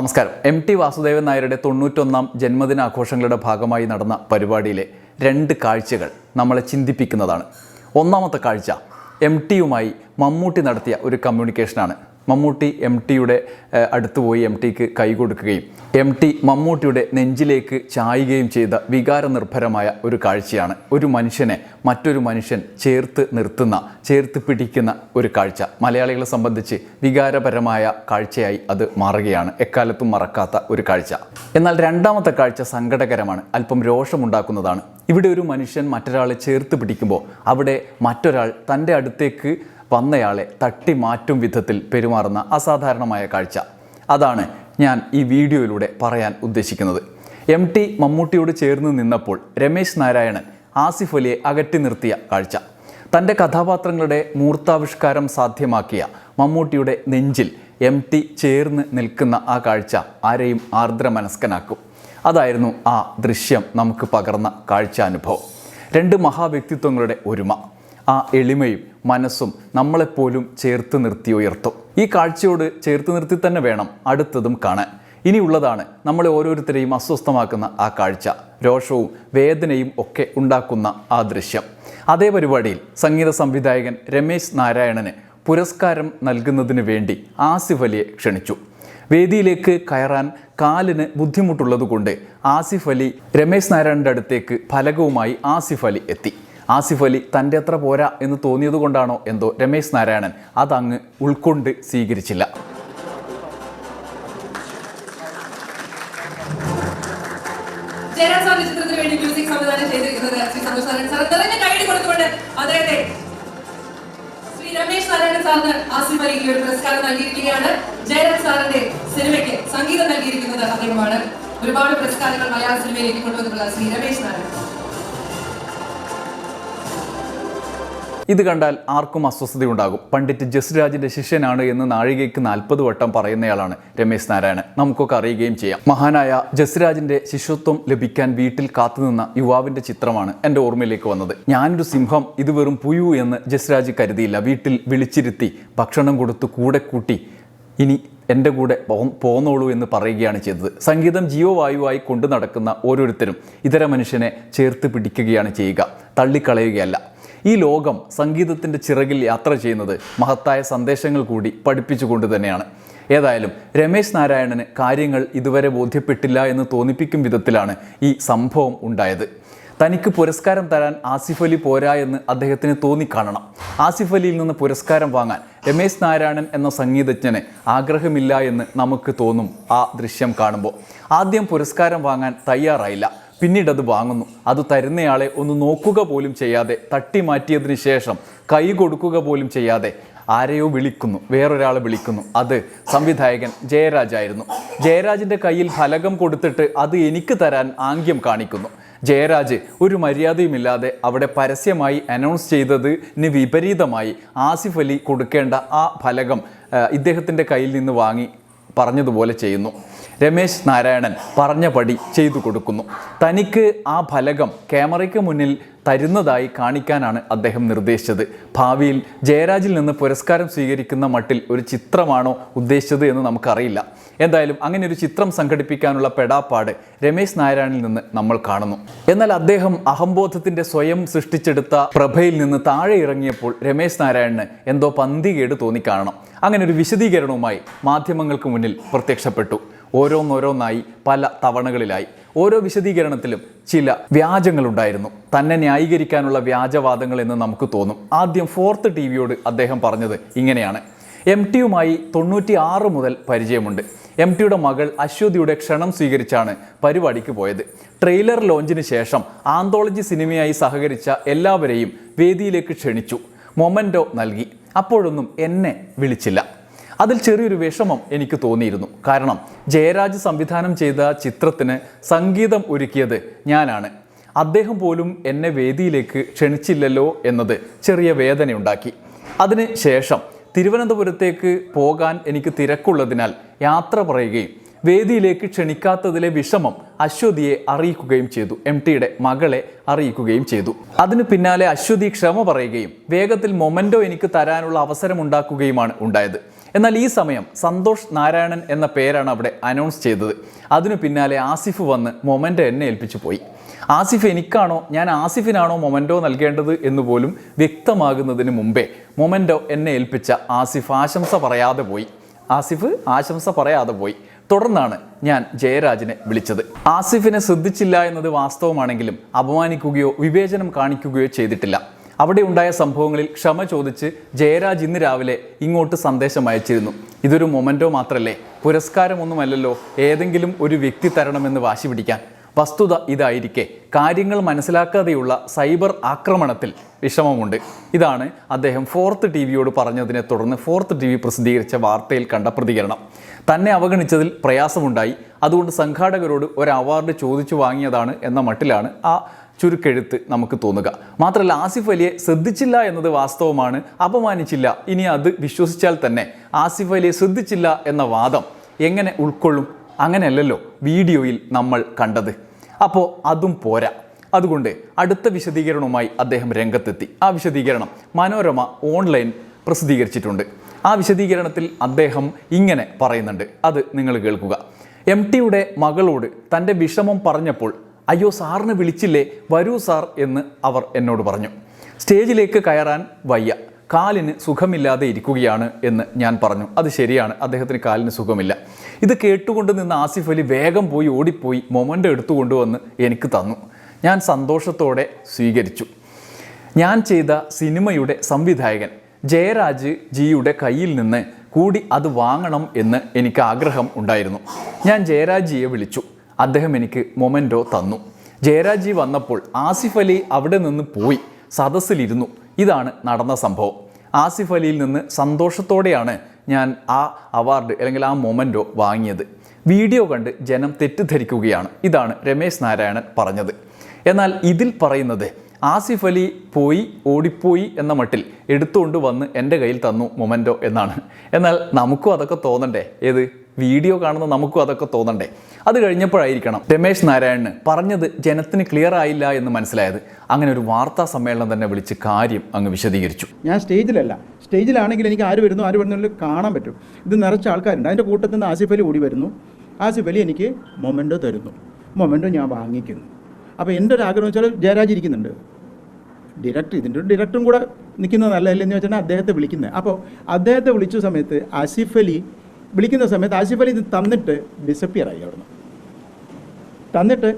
നമസ്കാരം. M T Vasudevan നായരുടെ തൊണ്ണൂറ്റൊന്നാം ജന്മദിനാഘോഷങ്ങളുടെ ഭാഗമായി നടന്ന പരിപാടിയിലെ രണ്ട് കാഴ്ചകൾ നമ്മളെ ചിന്തിപ്പിക്കുന്നതാണ്. ഒന്നാമത്തെ കാഴ്ച എം ടിയുമായി മമ്മൂട്ടി നടത്തിയ ഒരു കമ്മ്യൂണിക്കേഷനാണ് മമ്മൂട്ടി എം ടിയുടെ അടുത്ത് പോയി എം ടിക്ക് കൈ കൊടുക്കുകയും എം ടി മമ്മൂട്ടിയുടെ നെഞ്ചിലേക്ക് ചായുകയും ചെയ്ത വികാരനിർഭരമായ ഒരു കാഴ്ചയാണ് ഒരു മനുഷ്യനെ മറ്റൊരു മനുഷ്യൻ ചേർത്ത് നിർത്തുന്ന ചേർത്ത് പിടിക്കുന്ന ഒരു കാഴ്ച. മലയാളികളെ സംബന്ധിച്ച് വികാരപരമായ കാഴ്ചയായി അത് മാറുകയാണ്. എക്കാലത്തും മറക്കാത്ത ഒരു കാഴ്ച. എന്നാൽ രണ്ടാമത്തെ കാഴ്ച സങ്കടകരമാണ്. അല്പം രോഷമുണ്ടാക്കുന്നതാണ്. ഇവിടെ ഒരു മനുഷ്യൻ മറ്റൊരാളെ ചേർത്ത് പിടിക്കുമ്പോൾ അവിടെ മറ്റൊരാൾ തന്റെ അടുത്തേക്ക് വന്നയാളെ തട്ടി മാറ്റും വിധത്തിൽ പെരുമാറുന്ന അസാധാരണമായ കാഴ്ച. അതാണ് ഞാൻ ഈ വീഡിയോയിലൂടെ പറയാൻ ഉദ്ദേശിക്കുന്നത്. എം ടി മമ്മൂട്ടിയോട് ചേർന്ന് നിന്നപ്പോൾ രമേശ് നാരായണൻ ആസിഫ് അലിയെ അകറ്റി നിർത്തിയ കാഴ്ച. തന്റെ കഥാപാത്രങ്ങളുടെ മൂർത്താവിഷ്കാരം സാധ്യമാക്കിയ മമ്മൂട്ടിയുടെ നെഞ്ചിൽ എം ടി ചേർന്ന് നിൽക്കുന്ന ആ കാഴ്ച ആരെയും ആർദ്രമനസ്കനാക്കും. അതായിരുന്നു ആ ദൃശ്യം നമുക്ക് പകർന്ന കാഴ്ച അനുഭവം രണ്ട് മഹാവ്യക്തിത്വങ്ങളുടെ ഒരുമ. ആ എളിമയും മനസ്സും നമ്മളെപ്പോലും ചേർത്ത് നിർത്തി ഉയർത്തും. ഈ കാഴ്ചയോട് ചേർത്ത് നിർത്തി തന്നെ വേണം അടുത്തതും കാണാൻ. ഇനിയുള്ളതാണ് നമ്മളെ ഓരോരുത്തരെയും അസ്വസ്ഥമാക്കുന്ന ആ കാഴ്ച. രോഷവും വേദനയും ഒക്കെ ഉണ്ടാക്കുന്ന ആ ദൃശ്യം. അതേ പരിപാടിയിൽ സംഗീത സംവിധായകൻ രമേശ് നാരായണന് പുരസ്കാരം നൽകുന്നതിന് വേണ്ടി ആസിഫ് അലിയെ ക്ഷണിച്ചു. വേദിയിലേക്ക് കയറാൻ കാലിന് ബുദ്ധിമുട്ടുള്ളതുകൊണ്ട് ആസിഫ് അലി രമേശ് നാരായണന്റെ അടുത്തേക്ക് ഫലകവുമായി ആസിഫ് അലി എത്തി. ആസിഫ് അലി തന്റെ അത്ര പോരാ എന്ന് തോന്നിയത് കൊണ്ടാണോ എന്തോ രമേശ് നാരായണൻ അതങ്ങ് ഉൾക്കൊണ്ട് സ്വീകരിച്ചില്ല. വേണ്ടി മ്യൂസിക് സംവിധാനം ശ്രീ രമേശ് നാരായണൻ ആസിഫ് പുരസ്കാരം നൽകിയിരിക്കുകയാണ്. സിനിമയ്ക്ക് സംഗീതം നൽകിയിരിക്കുന്നത് അദ്ദേഹമാണ്. ഒരുപാട് പുരസ്കാരങ്ങൾ മലയാള സിനിമയിലേക്ക് കൊണ്ടുവന്നിട്ടുള്ള ശ്രീ രമേശ് നാരായണൻ ഇത് കണ്ടാൽ ആർക്കും അസ്വസ്ഥതയുണ്ടാകും പണ്ഡിറ്റ് ജസ്രാജിന്റെ ശിഷ്യനാണ് എന്ന് നാഴികയ്ക്ക് നാൽപ്പത് വട്ടം പറയുന്നയാളാണ് രമേശ് നാരായണൻ. നമുക്കൊക്കെ അറിയുകയും ചെയ്യാം. മഹാനായ ജസ്രാജിന്റെ ശിശുത്വം ലഭിക്കാൻ വീട്ടിൽ കാത്തുനിന്ന യുവാവിന്റെ ചിത്രമാണ് എന്റെ ഓർമ്മയിലേക്ക് വന്നത്. ഞാനൊരു സിംഹം ഇത് വെറും പുയു എന്ന് ജസ്രാജ് കരുതിയില്ല. വീട്ടിൽ വിളിച്ചിരുത്തി ഭക്ഷണം കൊടുത്ത് കൂടെ കൂട്ടി ഇനി എന്റെ കൂടെ പോന്നോളൂ എന്ന് പറയുകയാണ് ചെയ്തത്. സംഗീതം ജീവവായുവായി കൊണ്ടു നടക്കുന്ന ഓരോരുത്തരും ഇതര മനുഷ്യനെ ചേർത്ത് പിടിക്കുകയാണ് ചെയ്യുക. തള്ളിക്കളയുകയല്ല. ഈ ലോകം സംഗീതത്തിന്റെ ചിറകിൽ യാത്ര ചെയ്യുന്നത് മഹത്തായ സന്ദേശങ്ങൾ കൂടി പഠിപ്പിച്ചുകൊണ്ട് തന്നെയാണ്. ഏതായാലും രമേശ് നാരായണന് കാര്യങ്ങൾ ഇതുവരെ ബോധ്യപ്പെട്ടില്ല എന്ന് തോന്നിപ്പിക്കും വിധത്തിലാണ് ഈ സംഭവം ഉണ്ടായത്. തനിക്ക് പുരസ്കാരം തരാൻ ആസിഫ് അലി പോരാ എന്ന് അദ്ദേഹത്തിന് തോന്നിക്കാണണം. ആസിഫ് അലിയിൽ നിന്ന് പുരസ്കാരം വാങ്ങാൻ രമേശ് നാരായണൻ എന്ന സംഗീതജ്ഞന് ആഗ്രഹമില്ല എന്ന് നമുക്ക് തോന്നും ആ ദൃശ്യം കാണുമ്പോൾ. ആദ്യം പുരസ്കാരം വാങ്ങാൻ തയ്യാറായില്ല. പിന്നീട് അത് വാങ്ങുന്നു. അത് തരുന്നയാളെ ഒന്ന് നോക്കുക പോലും ചെയ്യാതെ തട്ടി മാറ്റിയതിന് ശേഷം കൈ കൊടുക്കുക പോലും ചെയ്യാതെ ആരെയോ വിളിക്കുന്നു വേറൊരാളെ വിളിക്കുന്നു. അത് സംവിധായകൻ ജയരാജായിരുന്നു ജയരാജിന്റെ കയ്യിൽ ഫലകം കൊടുത്തിട്ട് അത് എനിക്ക് തരാൻ ആംഗ്യം കാണിക്കുന്നു. ജയരാജ് ഒരു മര്യാദയുമില്ലാതെ അവിടെ പരസ്യമായി അനൗൺസ് ചെയ്തതിന് വിപരീതമായി ആസിഫ് അലി കൊടുക്കേണ്ട ആ ഫലകം ഇദ്ദേഹത്തിന്റെ കയ്യിൽ നിന്ന് വാങ്ങി പറഞ്ഞതുപോലെ ചെയ്യുന്നു. രമേശ് നാരായണൻ പറഞ്ഞ പടി ചെയ്തു കൊടുക്കുന്നു. തനിക്ക് ആ ഫലകം ക്യാമറയ്ക്ക് മുന്നിൽ തരുന്നതായി കാണിക്കാനാണ് അദ്ദേഹം നിർദ്ദേശിച്ചത്. ഭാവിയിൽ ജയരാജിൽ നിന്ന് പുരസ്കാരം സ്വീകരിക്കുന്ന മട്ടിൽ ഒരു ചിത്രമാണോ ഉദ്ദേശിച്ചത് എന്ന് നമുക്കറിയില്ല. എന്തായാലും അങ്ങനെ ഒരു ചിത്രം സംഘടിപ്പിക്കാനുള്ള പെടാപ്പാട് രമേശ് നാരായണിൽ നിന്ന് നമ്മൾ കാണുന്നു. എന്നാൽ അദ്ദേഹം അഹംബോധത്തിന്റെ സ്വയം സൃഷ്ടിച്ചെടുത്ത പ്രഭയിൽ നിന്ന് താഴെ ഇറങ്ങിയപ്പോൾ രമേശ് നാരായണന് എന്തോ പന്തികേട് തോന്നിക്കാണണം. അങ്ങനെ ഒരു വിശദീകരണവുമായി മാധ്യമങ്ങൾക്ക് മുന്നിൽ പ്രത്യക്ഷപ്പെട്ടു. ഓരോന്നോരോന്നായി പല തവണകളിലായി. ഓരോ വിശദീകരണത്തിലും ചില വ്യാജങ്ങളുണ്ടായിരുന്നു. തന്നെ ന്യായീകരിക്കാനുള്ള വ്യാജവാദങ്ങൾ എന്ന് നമുക്ക് തോന്നും. ആദ്യം ഫോർത്ത് ടി വിയോട് അദ്ദേഹം പറഞ്ഞത് ഇങ്ങനെയാണ്. എം ടിയുമായി തൊണ്ണൂറ്റി ആറ് മുതൽ പരിചയമുണ്ട്. എം ടിയുടെ മകൾ അശ്വതിയുടെ ക്ഷണം സ്വീകരിച്ചാണ് പരിപാടിക്ക് പോയത്. ട്രെയിലർ ലോഞ്ചിന് ശേഷം ആന്തോളജി സിനിമയായി സഹകരിച്ച എല്ലാവരെയും വേദിയിലേക്ക് ക്ഷണിച്ചു. മൊമെന്റോ നൽകി. അപ്പോഴൊന്നും എന്നെ വിളിച്ചില്ല. അതിൽ ചെറിയൊരു വിഷമം എനിക്ക് തോന്നിയിരുന്നു. കാരണം ജയരാജ് സംവിധാനം ചെയ്ത ചിത്രത്തിന് സംഗീതം ഒരുക്കിയത് ഞാനാണ്. അദ്ദേഹം പോലും എന്നെ വേദിയിലേക്ക് ക്ഷണിച്ചില്ലല്ലോ എന്നത് ചെറിയ വേദനയുണ്ടാക്കി. അതിന് ശേഷം തിരുവനന്തപുരത്തേക്ക് പോകാൻ എനിക്ക് തിരക്കുള്ളതിനാൽ യാത്ര പറയുകയും വേദിയിലേക്ക് ക്ഷണിക്കാത്തതിലെ വിഷമം അശ്വതിയെ അറിയിക്കുകയും ചെയ്തു. എം ടിയുടെ മകളെ അറിയിക്കുകയും ചെയ്തു. അതിനു പിന്നാലെ അശ്വതി ക്ഷമ പറയുകയും വേഗത്തിൽ മൊമെന്റോ എനിക്ക് തരാനുള്ള അവസരമുണ്ടാക്കുകയുമാണ് ഉണ്ടായത്. എന്നാൽ ഈ സമയം സന്തോഷ് നാരായണൻ എന്ന പേരാണ് അവിടെ അനൗൺസ് ചെയ്തത്. അതിനു പിന്നാലെ ആസിഫ് വന്ന് മൊമന്റോ എന്നെ ഏൽപ്പിച്ചു പോയി. ആസിഫ് എനിക്കാണോ ഞാൻ ആസിഫിനാണോ മൊമന്റോ നൽകേണ്ടത് എന്ന് പോലും വ്യക്തമാകുന്നതിന് മുമ്പേ മൊമന്റോ എന്നെ ഏൽപ്പിച്ച ആസിഫ് ആശംസ പറയാതെ പോയി. ആസിഫ് ആശംസ പറയാതെ പോയി. തുടർന്നാണ് ഞാൻ ജയരാജിനെ വിളിച്ചത്. ആസിഫിനെ ശ്രദ്ധിച്ചില്ല എന്നത് വാസ്തവമാണെങ്കിലും അപമാനിക്കുകയോ വിവേചനം കാണിക്കുകയോ ചെയ്തിട്ടില്ല. അവിടെ ഉണ്ടായ സംഭവങ്ങളിൽ ക്ഷമ ചോദിച്ച് ജയരാജ് ഇന്ന് രാവിലെ ഇങ്ങോട്ട് സന്ദേശം അയച്ചിരുന്നു. ഇതൊരു മൊമെന്റോ മാത്രമല്ലേ പുരസ്കാരമൊന്നുമല്ലല്ലോ. ഏതെങ്കിലും ഒരു വ്യക്തി തരണമെന്ന് വാശി പിടിക്കാൻ. വസ്തുത ഇതായിരിക്കെ. കാര്യങ്ങൾ മനസ്സിലാക്കാതെയുള്ള സൈബർ ആക്രമണത്തിൽ വിഷമമുണ്ട്. ഇതാണ് അദ്ദേഹം ഫോർത്ത് ടി വിയോട് പറഞ്ഞതിനെ തുടർന്ന് ഫോർത്ത് ടി വി പ്രസിദ്ധീകരിച്ച വാർത്തയിൽ കണ്ട പ്രതികരണം. തന്നെ അവഗണിച്ചതിൽ പ്രയാസമുണ്ടായി. അതുകൊണ്ട് സംഘാടകരോട് ഒരു അവാർഡ് ചോദിച്ചു വാങ്ങിയതാണ് എന്ന മട്ടിലാണ് ആ ചുരുക്കെഴുത്ത് നമുക്ക് തോന്നുക. മാത്രമല്ല ആസിഫ് അലിയെ ശ്രദ്ധിച്ചില്ല എന്നത് വാസ്തവമാണ് അപമാനിച്ചില്ല. ഇനി അത് വിശ്വസിച്ചാൽ തന്നെ ആസിഫ് അലിയെ ശ്രദ്ധിച്ചില്ല എന്ന വാദം എങ്ങനെ ഉൾക്കൊള്ളും? അങ്ങനെയല്ലല്ലോ വീഡിയോയിൽ നമ്മൾ കണ്ടത്. അപ്പോൾ അതും പോരാ. അതുകൊണ്ട് അടുത്ത വിശദീകരണവുമായി അദ്ദേഹം രംഗത്തെത്തി. ആ വിശദീകരണം മനോരമ ഓൺലൈൻ പ്രസിദ്ധീകരിച്ചിട്ടുണ്ട്. ആ വിശദീകരണത്തിൽ അദ്ദേഹം ഇങ്ങനെ പറയുന്നുണ്ട്. അത് നിങ്ങൾ കേൾക്കുക. എം ടിയുടെ മകളോട് തന്റെ വിഷമം പറഞ്ഞപ്പോൾ അയ്യോ സാറിന് വിളിച്ചില്ലേ? വരൂ സാർ എന്ന് അവർ എന്നോട് പറഞ്ഞു. സ്റ്റേജിലേക്ക് കയറാൻ വയ്യ. കാലിന് സുഖമില്ലാതെ ഇരിക്കുകയാണ് എന്ന് ഞാൻ പറഞ്ഞു. അത് ശരിയാണ്. അദ്ദേഹത്തിന് കാലിന് സുഖമില്ല. ഇത് കേട്ടുകൊണ്ട് നിന്ന് ആസിഫ് അലി വേഗം പോയി ഓടിപ്പോയി മൊമന്റ് എടുത്തു കൊണ്ടുവന്ന് എനിക്ക് തന്നു. ഞാൻ സന്തോഷത്തോടെ സ്വീകരിച്ചു. ഞാൻ ചെയ്ത സിനിമയുടെ സംവിധായകൻ ജയരാജ് ജിയുടെ കയ്യിൽ നിന്ന് കൂടി അത് വാങ്ങണം എന്ന് എനിക്ക് ആഗ്രഹം ഉണ്ടായിരുന്നു. ഞാൻ ജയരാജ് ജിയെ വിളിച്ചു. അദ്ദേഹം എനിക്ക് മൊമെന്റോ തന്നു. ജയരാജി വന്നപ്പോൾ ആസിഫ് അലി അവിടെ നിന്ന് പോയി സദസ്സിലിരുന്നു. ഇതാണ് നടന്ന സംഭവം. ആസിഫ് അലിയിൽ നിന്ന് സന്തോഷത്തോടെയാണ് ഞാൻ ആ അവാർഡ് അല്ലെങ്കിൽ ആ മൊമെന്റോ വാങ്ങിയത്. വീഡിയോ കണ്ട് ജനം തെറ്റിദ്ധരിക്കുകയാണ്. ഇതാണ് രമേശ് നാരായണൻ പറഞ്ഞത്. എന്നാൽ ഇതിൽ പറയുന്നത് ആസിഫ് അലി പോയി ഓടിപ്പോയി എന്ന മട്ടിൽ എടുത്തുകൊണ്ട് വന്ന് എന്റെ കയ്യിൽ തന്നു മൊമെന്റോ എന്നാണ്. എന്നാൽ നമുക്കും അതൊക്കെ തോന്നണ്ടേ? ഏത്? വീഡിയോ കാണുന്ന നമുക്കും അതൊക്കെ തോന്നണ്ടേ? അത് കഴിഞ്ഞപ്പോഴായിരിക്കണം രമേശ് നാരായണന് പറഞ്ഞത് ജനത്തിന് ക്ലിയർ ആയില്ല എന്ന് മനസ്സിലായത്. അങ്ങനെ ഒരു വാർത്താ സമ്മേളനം തന്നെ വിളിച്ച് കാര്യം അങ്ങ് വിശദീകരിച്ചു. ഞാൻ സ്റ്റേജിലല്ല. സ്റ്റേജിലാണെങ്കിൽ എനിക്ക് ആര് വരുന്നു ആര് വരുന്നു കാണാൻ പറ്റും. ഇത് നിറച്ച ആൾക്കാരുണ്ട്. അതിന്റെ കൂട്ടത്തിൽ നിന്ന് ആസിഫ് അലി കൂടി വരുന്നു. ആസിഫ് അലി എനിക്ക് മൊമെന്റോ തരുന്നു. മൊമെന്റോ ഞാൻ വാങ്ങിക്കുന്നു. അപ്പോൾ എന്റെ ഒരു ആഗ്രഹം വെച്ചാൽ ജയരാജ് ഇരിക്കുന്നുണ്ട്. ഡയറക്ടർ ഇതിന്റെ ഒരു ഡയറക്ടറും കൂടെ നിൽക്കുന്നത് നല്ലതല്ലെന്ന് വെച്ചാൽ അദ്ദേഹത്തെ വിളിക്കുന്നത്. അപ്പോൾ അദ്ദേഹത്തെ വിളിച്ച സമയത്ത് ആസിഫ് അലി വിളിക്കുന്ന സമയത്ത് ആസിഫ് അലി ഇത് തന്നിട്ട് ഡിസപ്പിയർ ആയി അവിടുന്ന്. തന്നിട്ട്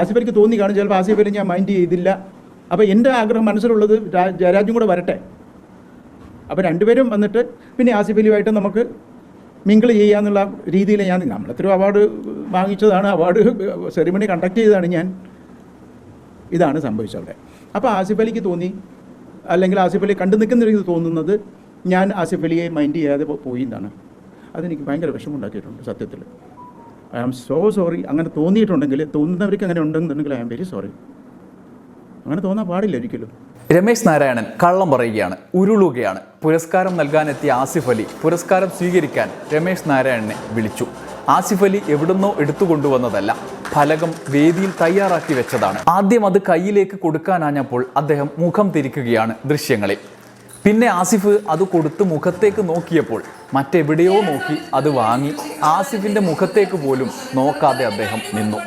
ആസിഫ് അലിക്ക് തോന്നി കാണും ചിലപ്പോൾ ആസിഫ് അലി ഞാൻ മൈൻഡ് ചെയ്തില്ല. അപ്പോൾ എന്റെ ആഗ്രഹം മനസ്സിലുള്ളത് ജയരാജും കൂടെ വരട്ടെ. അപ്പോൾ രണ്ടുപേരും വന്നിട്ട് പിന്നെ ആസിഫ് അലിയുമായിട്ട് നമുക്ക് മിങ്കിൾ ചെയ്യാന്നുള്ള രീതിയിൽ ഞാൻ നമ്മളെത്രയോ അവാർഡ് വാങ്ങിച്ചതാണ് അവാർഡ് സെറിമണി കണ്ടക്ട് ചെയ്തതാണ് ഞാൻ. ഇതാണ് സംഭവിച്ചത് അവിടെ. അപ്പോൾ ആസിഫ് അലിക്ക് തോന്നി അല്ലെങ്കിൽ ആസിഫ് അലി കണ്ടു നിൽക്കുന്ന രീതി തോന്നുന്നത് ഞാൻ ആസിഫ് അലിയെ മൈൻഡ് ചെയ്യാതെ പോയി എന്നാണ്. അതെനിക്ക് ഭയങ്കര വിഷമമുണ്ടാക്കിയിട്ടുണ്ട് സത്യത്തിൽ. ഐ ആം സോ സോറി അങ്ങനെ തോന്നിയിട്ടുണ്ടെങ്കിൽ തോന്നുന്നവർക്ക് അങ്ങനെ ഉണ്ടെന്നുണ്ടെങ്കിൽ ഐ ആം വെരി സോറി അങ്ങനെ തോന്നാൻ പാടില്ല ഒരിക്കലും. രമേശ് നാരായണൻ കള്ളം പറയുകയാണ് ഉരുളുകയാണ്. പുരസ്കാരം നൽകാനെത്തിയ ആസിഫ് അലി പുരസ്കാരം സ്വീകരിക്കാൻ രമേശ് നാരായണനെ വിളിച്ചു. ആസിഫ് അലി എവിടുന്നോ എടുത്തുകൊണ്ടുവന്നതല്ല. ഫലകം വേദിയിൽ തയ്യാറാക്കി വെച്ചതാണ്. ആദ്യം അത് കയ്യിലേക്ക് കൊടുക്കാനാഞ്ഞപ്പോൾ അദ്ദേഹം മുഖം തിരിക്കുകയാണ് ദൃശ്യങ്ങളിൽ. പിന്നെ ആസിഫ് അത് കൊടുത്ത് മുഖത്തേക്ക് നോക്കിയപ്പോൾ മറ്റെവിടെയോ നോക്കി അത് വാങ്ങി ആസിഫിന്റെ മുഖത്തേക്ക് പോലും നോക്കാതെ അദ്ദേഹം നിന്നു.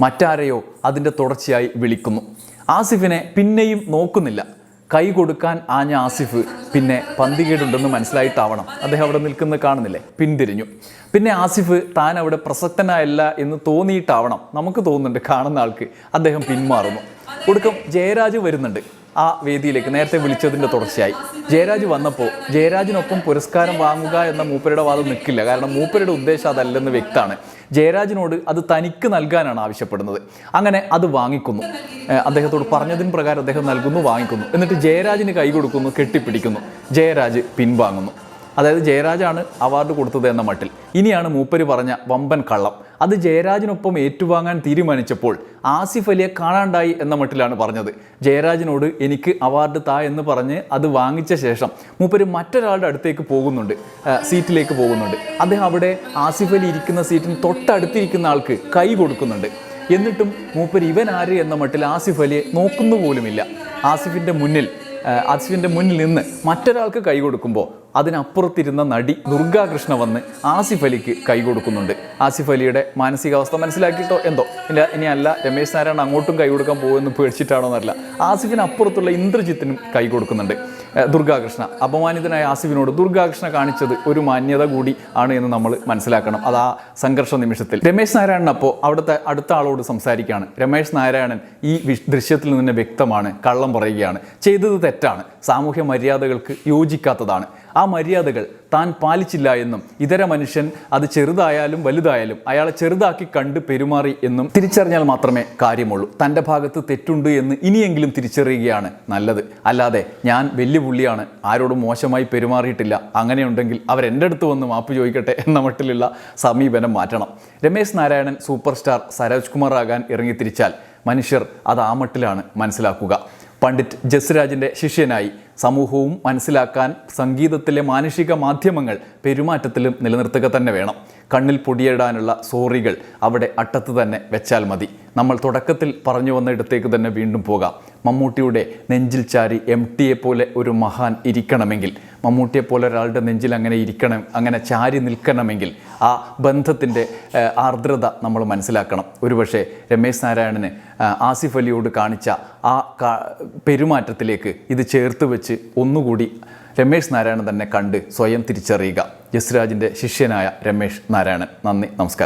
മറ്റാരെയോ അതിന്റെ തുടർച്ചയായി വിളിക്കുന്നു. ആസിഫിനെ പിന്നെയും നോക്കുന്നില്ല. കൈ കൊടുക്കാൻ ആഞ്ഞ ആസിഫ് പിന്നെ പന്തികേടുണ്ടെന്ന് മനസ്സിലായിട്ടാവണം. അദ്ദേഹം അവിടെ നിൽക്കുന്നത് കാണുന്നില്ലേ? പിന്തിരിഞ്ഞു. പിന്നെ ആസിഫ് താൻ അവിടെ പ്രസക്തനായല്ല എന്ന് തോന്നിയിട്ടാവണം. നമുക്ക് തോന്നുന്നുണ്ട് കാണുന്ന ആൾക്ക് അദ്ദേഹം പിന്മാറുന്നു. ഒടുക്കം ജയരാജ് വരുന്നുണ്ട്. ആ വേദിയിലേക്ക് നേരത്തെ വിളിച്ചതിന്റെ തുടർച്ചയായി. ജയരാജ് വന്നപ്പോൾ ജയരാജിനൊപ്പം പുരസ്കാരം വാങ്ങുക എന്ന മൂപ്പരുടെ വാദം നിൽക്കില്ല. കാരണം മൂപ്പരുടെ ഉദ്ദേശം അതല്ലെന്ന് വ്യക്തമാണ്. ജയരാജിനോട് അത് തനിക്ക് നൽകാനാണ് ആവശ്യപ്പെടുന്നത്. അങ്ങനെ അത് വാങ്ങിക്കുന്നു. അദ്ദേഹത്തോട് പറഞ്ഞതിന് പ്രകാരം അദ്ദേഹം നൽകുന്നു വാങ്ങിക്കുന്നു. എന്നിട്ട് ജയരാജിന് കൈ കൊടുക്കുന്നു കെട്ടിപ്പിടിക്കുന്നു. ജയരാജ് പിൻവാങ്ങുന്നു. അതായത് ജയരാജാണ് അവാർഡ് കൊടുത്തത് എന്ന മട്ടിൽ. ഇനിയാണ് മൂപ്പര് പറഞ്ഞ വമ്പൻ കള്ളം. അത് ജയരാജിനൊപ്പം ഏറ്റുവാങ്ങാൻ തീരുമാനിച്ചപ്പോൾ ആസിഫ് അലിയെ കാണാണ്ടായി എന്ന മട്ടിലാണ് പറഞ്ഞത്. ജയരാജിനോട് എനിക്ക് അവാർഡ് താ എന്ന് പറഞ്ഞ് അത് വാങ്ങിച്ച ശേഷം മൂപ്പര് മറ്റൊരാളുടെ അടുത്തേക്ക് പോകുന്നുണ്ട് സീറ്റിലേക്ക് പോകുന്നുണ്ട്. അദ്ദേഹം അവിടെ ആസിഫ് അലി ഇരിക്കുന്ന സീറ്റിന് തൊട്ടടുത്തിരിക്കുന്ന ആൾക്ക് കൈ കൊടുക്കുന്നുണ്ട്. എന്നിട്ടും മൂപ്പര് ഇവൻ ആര് എന്ന മട്ടിൽ ആസിഫ് അലിയെ നോക്കുന്നു പോലുമില്ല. ആസിഫിന്റെ മുന്നിൽ ആസിഫിന്റെ മുന്നിൽ നിന്ന് മറ്റൊരാൾക്ക് കൈ കൊടുക്കുമ്പോൾ അതിനപ്പുറത്തിരുന്ന നടി ദുർഗാകൃഷ്ണ വന്ന് ആസിഫ് അലിക്ക് കൈ കൊടുക്കുന്നുണ്ട്. ആസിഫ് അലിയുടെ മാനസികാവസ്ഥ മനസ്സിലാക്കിയിട്ടോ? എന്തോ? ഇല്ല ഇനി അല്ല. രമേശ് നാരായണൻ അങ്ങോട്ടും കൈ കൊടുക്കാൻ പോകുമെന്ന് പേടിച്ചിട്ടാണോ എന്നല്ല ആസിഫിന് അപ്പുറത്തുള്ള ഇന്ദ്രജിത്തിനും കൈ കൊടുക്കുന്നുണ്ട്. ദുർഗാകൃഷ്ണ അപമാനിതനായ ആസിഫിനോട് ദുർഗാകൃഷ്ണ കാണിച്ചത് ഒരു മാന്യത കൂടി ആണ് എന്ന് നമ്മൾ മനസ്സിലാക്കണം. അത് ആ സംഘർഷ നിമിഷത്തിൽ. രമേശ് നാരായണൻ അപ്പോൾ അവിടുത്തെ അടുത്ത ആളോട് സംസാരിക്കുകയാണ്. രമേശ് നാരായണൻ ഈ ദൃശ്യത്തിൽ നിന്ന് വ്യക്തമാണ്. കള്ളം പറയുകയാണ്. ചെയ്തത് തെറ്റാണ്. സാമൂഹ്യ മര്യാദകൾക്ക് യോജിക്കാത്തതാണ്. ആ മര്യാദകൾ താൻ പാലിച്ചില്ല എന്നും ഇതര മനുഷ്യൻ അത് ചെറുതായാലും വലുതായാലും അയാളെ ചെറുതാക്കി കണ്ട് പെരുമാറി എന്നും തിരിച്ചറിഞ്ഞാൽ മാത്രമേ കാര്യമുള്ളൂ. തന്റെ ഭാഗത്ത് തെറ്റുണ്ട് എന്ന് ഇനിയെങ്കിലും തിരിച്ചറിയുകയാണ് നല്ലത്. അല്ലാതെ ഞാൻ വലിയ പുള്ളിയാണ് ആരോടും മോശമായി പെരുമാറിയിട്ടില്ല. അങ്ങനെയുണ്ടെങ്കിൽ അവരെന്റെ അടുത്ത് വന്ന് മാപ്പ് ചോദിക്കട്ടെ എന്ന മട്ടിലുള്ള സമീപനം മാറ്റണം. രമേശ് നാരായണൻ സൂപ്പർ സ്റ്റാർ സരോജ് കുമാർ ആകാൻ ഇറങ്ങിത്തിരിച്ചാൽ മനുഷ്യർ അത് ആ മട്ടിലാണ് മനസ്സിലാക്കുക. പണ്ഡിറ്റ് ജസ്രാജിന്റെ ശിഷ്യനായി. സമൂഹവും മനസ്സിലാക്കാൻ സംഗീതത്തിലെ മാനുഷിക മാധ്യമങ്ങൾ പെരുമാറ്റത്തിലും നിലനിർത്തുക തന്നെ വേണം. കണ്ണിൽ പൊടിയിടാനുള്ള സോറികൾ അവിടെ അട്ടത്ത് തന്നെ വെച്ചാൽ മതി. നമ്മൾ തുടക്കത്തിൽ പറഞ്ഞു വന്ന ഇടത്തേക്ക് തന്നെ വീണ്ടും പോകാം. മമ്മൂട്ടിയുടെ നെഞ്ചിൽ ചാരി എം ടിയെ പോലെ ഒരു മഹാൻ ഇരിക്കണമെങ്കിൽ മമ്മൂട്ടിയെ പോലെ ഒരാളുടെ നെഞ്ചിൽ അങ്ങനെ ഇരിക്കണം അങ്ങനെ ചാരി നിൽക്കണമെങ്കിൽ ആ ബന്ധത്തിന്റെ ആർദ്രത നമ്മൾ മനസ്സിലാക്കണം. ഒരുപക്ഷെ രമേശ് നാരായണന് ആസിഫ് അലിയോട് കാണിച്ച ആ പെരുമാറ്റത്തിലേക്ക് ഇത് ചേർത്ത് വെച്ച് ഒന്നുകൂടി രമേശ് നാരായണൻ തന്നെ കണ്ട് സ്വയം തിരിച്ചറിയുക. ജസ്രാജിന്റെ ശിഷ്യനായ രമേശ് നാരായണൻ. നന്ദി നമസ്കാരം.